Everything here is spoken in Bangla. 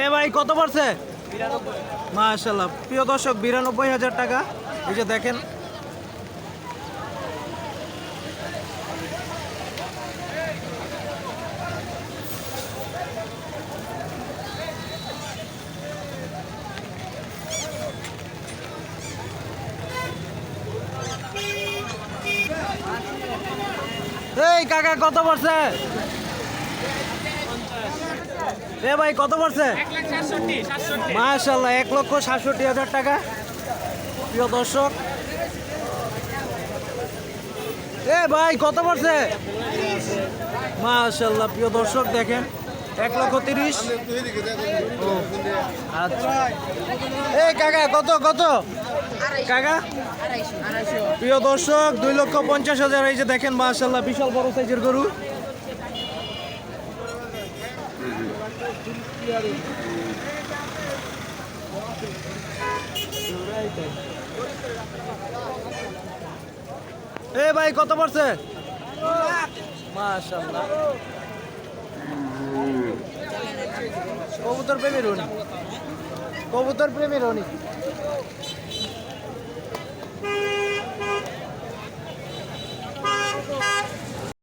এ ভাই, কত পড়ছে? মাশাল্লাহ প্রিয় দর্শক, বিরানব্বই হাজার টাকা। এই যে দেখেন। এই কাকা, কত পড়ছে? এ ভাই কত পড়ছে? মাশাল্লাহ এক লক্ষ সাতষট্টি হাজার টাকা। প্রিয় দর্শক। এ ভাই কত পড়ছে? মাশাল্লাহ প্রিয় দর্শক দেখেন এক লক্ষ তিরিশ। আচ্ছা। এ কাকা কত কত? কাকা? প্রিয় দর্শক দুই লক্ষ পঞ্চাশ হাজার এই যে দেখেন মাশাল্লাহ বিশাল বড় সাইজের গরু। এ ভাই কত পড়ছে? কবুতর প্রেমীর উনি কবুতর প্রেমীর উনি